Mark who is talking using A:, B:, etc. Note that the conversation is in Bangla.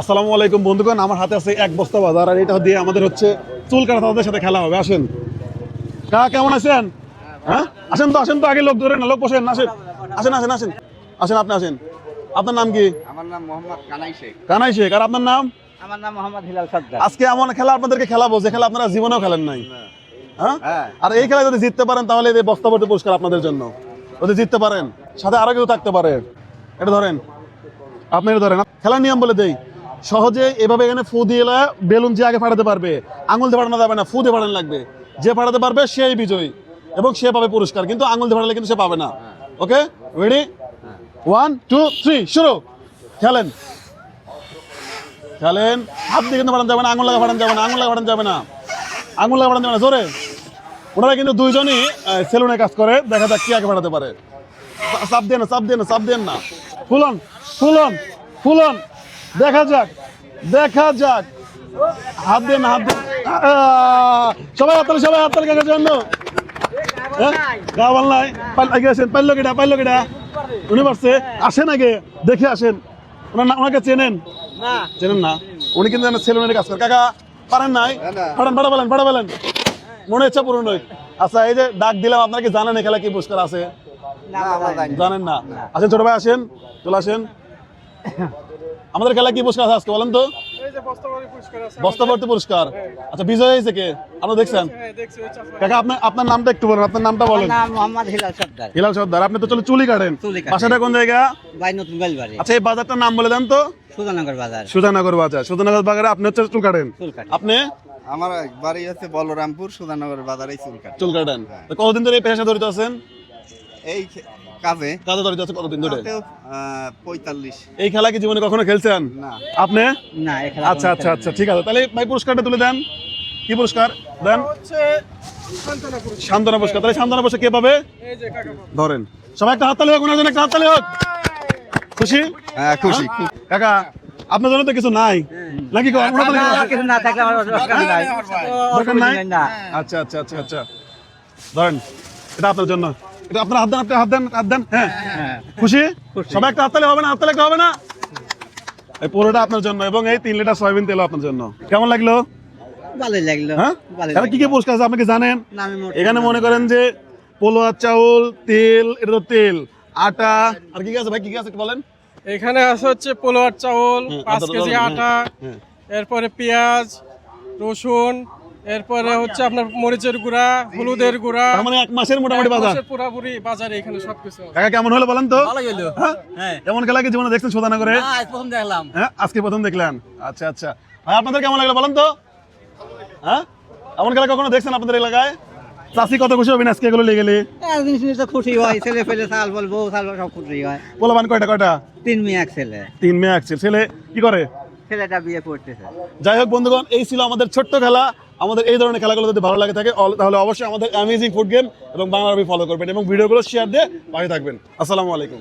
A: আসসালামু আলাইকুম বন্ধুগণ আমার হাতে আছে এক বস্তা বাজার আর এটা দিয়ে আমাদের হচ্ছে চুল কাটা তাদের সাথে খেলা হবে। আসেন। কা কেমন আছেন? হ্যাঁ? আসেন তো আসেন তো আগে লোক ধরে না লোক বসেন আসেন। আসেন আসেন আসেন। আসেন আপনি আসেন। আপনার নাম কি?
B: আমার নাম মোহাম্মদ কানাই শেখ।
A: কানাই শেখ। আর আপনার নাম?
B: আমার নাম মোহাম্মদ হিলাল সর্দার
A: আজকে এমন খেলা আপনাদেরকে খেলাবো যে খেলা আপনারা জীবনেও খেলেন নাই। হ্যাঁ?
B: হ্যাঁ।
A: আর এই খেলা যদি জিততে পারেন তাহলে এই বস্তাবর্তী পুরস্কার আপনাদের জন্য। যদি জিততে পারেন সাথে আরও কেউ থাকতে পারে। এটা ধরেন। আপনি এটা ধরেন। খেলার নিয়ম বলে দেই। সহজে এভাবে এখানে ফু দিয়ে বেলুন যে আগে ফাটাতে পারবে, আঙুল দিয়ে ফাটানো যাবে না, ফু দিয়ে ফাটানো লাগবে। যে ফাটাতে পারবে সেই বিজয়ী এবং সে পাবে পুরস্কার, কিন্তু আঙুল দিয়ে ফাটালে কিন্তু সে পাবে না। Okay ready one two three শুরু। খেলেন। খেলেন। হাত দিয়ে কিন্তু ফাটানো যাবে না, আঙুল লাগা ফাটানো যাবে না, আঙুল ফাটানো যাবে না। আঙুল ফাটানো যাবে না, জোরে। ওনারা কিন্তু দুইজনই সেলুনে কাজ করে, দেখা যাক কি আগে বাড়াতে পারে। চাপ দেন না চাপ দেন না চাপ দেন না। ফুলন ফুলন ফুলন। দেখা যাক দেখা যাক। হাত দেন হাত দেন। সবাই হাততালি সবাই হাততালি কাকার জন্য হ্যাঁ? গা নাই। আসেন পাইলো কেটা পাইলো কেটা উনি পারছে আসেন আগে দেখে আসেন। ওনার না- ওনাকে চেনেন? চেনেন না? উনি কিন্তু সেলুনের কাজ করে। কাকা পারেন নাই? পারেন পাঠা বলেন পাঠা বলেন। মনে ইচ্ছা পূরণ হই আচ্ছা এই যে ডাক দিলাম আপনারা কি জানেন এখানে কি পুরস্কার আছে। জানেন না। আসেন ছোট ভাই আসেন। চলে আসেন। আমাদের খেলা কি পুরস্কার আছে আজকে বলেন তো?
C: এই পুরস্কার
A: বস্তাবর্তী পুরস্কার। আচ্ছা বিজয় হয়েছে কে? আপনারা দেখছেন?
C: হ্যাঁ দেখছি ওই চাচা
A: কাকা আপনার আপনার নামটা একটু বলেন আপনার নামটা বলেন।
B: মোহাম্মদ হিলাল সর্দার।
A: হিলাল সর্দার আপনি তো চলে চুলি কাটেন। বাসাটা কোন জায়গা?
B: বাই নতুন বেলবাড়ি।
A: আচ্ছা এই বাজারটার নাম বলে দেন তো।
B: সুধানগর বাজার।
A: সুধানগর বাজার। সুধানগর বাজারে আপনি হচ্ছে চুল কাটেন। আপনি?
D: আমার বাড়ি হচ্ছে বলরামপুর সুধানগর বাজারে চুল কাটে
A: চুল কাটেন। কতদিন ধরে এই পেশা জড়িত আছেন?
D: এই কাজে।
A: কাজে জড়িত আছে কতদিন ধরে?
D: পঁয়তাল্লিশ।
A: এই খেলা কি জীবনে কখনো খেলছেন
D: না।
A: আপনি?
B: না
A: আচ্ছা আচ্ছা আচ্ছা ঠিক আছে। তাহলে ভাই পুরস্কারটা তুলে দেন। কি পুরস্কার? দেন।
C: হচ্ছে সান্ত্বনা পুরস্কার।
A: তাহলে সান্ত্বনা পুরস্কার কে পাবে?
C: এই যে কাকা বাবু।
A: ধরেন। সবাই একটা হাততালি হোক ওনার জন্য একটা হাততালি হোক। খুশি?
D: হ্যাঁ খুশি
A: কাকা আপনার জন্য তো কিছু নাই। নাকি
B: কিছু না থাকলে আমার দরকার নাই।
A: আচ্ছা আচ্ছা আচ্ছা আচ্ছা। ধরেন এটা আপনার জন্য। এটা আপনার হাত দেন আপনি হাত দেন হাত দেন। হ্যাঁ
B: হ্যাঁ
A: খুশি? সবাই একটা হাততালি হবে না হাততালি একটা হবে না? এই পুরোটা আপনার জন্য এবং এই তিন লিটার সয়াবিন তেল আপনার জন্য। কেমন লাগল?
B: ভালোই লাগল।
A: হ্যাঁ?
B: ভালোই
A: কি কি পুরস্কার আছে আপনি কি জানেন?
B: না, আমি মোট-
A: এখানে মনে করেন যে পোলোয়ার চাউল তেল এটা তো তেল আটা আর কি কি আছে ভাই? কি কি আছে একটু বলেন।
C: এখানে আছে হচ্ছে পোলোয়ার চাউল
A: হ্যাঁ,
C: পাঁচ কেজি আটা
A: হ্যাঁ।
C: এরপরে পেঁয়াজ রসুন এরপরে হচ্ছে আপনার মরিচের গুঁড়া হলুদের গুঁড়া
A: মানে এক মাসের মোটামুটি বাজার।
C: পুরাপুরি বাজারে এখানে সবকিছু
A: কাকা কেমন হলো বলেন তো?
B: ভালোই হলো
A: হ্যাঁ?
B: হ্যাঁ।
A: এমন খেলা কি জীবনে দেখছেন সোদানা করে
B: আজ প্রথম দেখলাম।
A: হ্যাঁ আজকে প্রথম দেখলেন। আচ্ছা আচ্ছা। ভাই আপনাদের কেমন লাগল বলেন তো? হ্যাঁ? এমন খেলা কখনো দেখছেন আপনাদের এলাকায়? চাষি কত খুশি হবেন আজকে এগুলো লেগে গেলে?
B: একদিন শুনে তো খুশি হয়। ছেলে ফেলে সাল বল বউ সাল সব খুশি হয়।
A: পোলাবান কয়টা কয়টা?
B: তিন মেয়ে এক ছেলে।
A: তিন মেয়ে এক ছেলে। ছেলে কি করে?
B: ছেলেটা বিয়ে করতেছে।
A: যাই হোক বন্ধুগণ এই ছিল আমাদের ছোট্ট খেলা। আমাদের এই ধরনের খেলাগুলো যদি ভালো লাগে থাকে তাহলে অবশ্যই আমাদের অ্যামেজিং ফুড গেম এবং বাংলা ফলো করবেন এবং ভিডিওগুলো শেয়ার দিয়ে পাশে থাকবেন। আসসালামু আলাইকুম।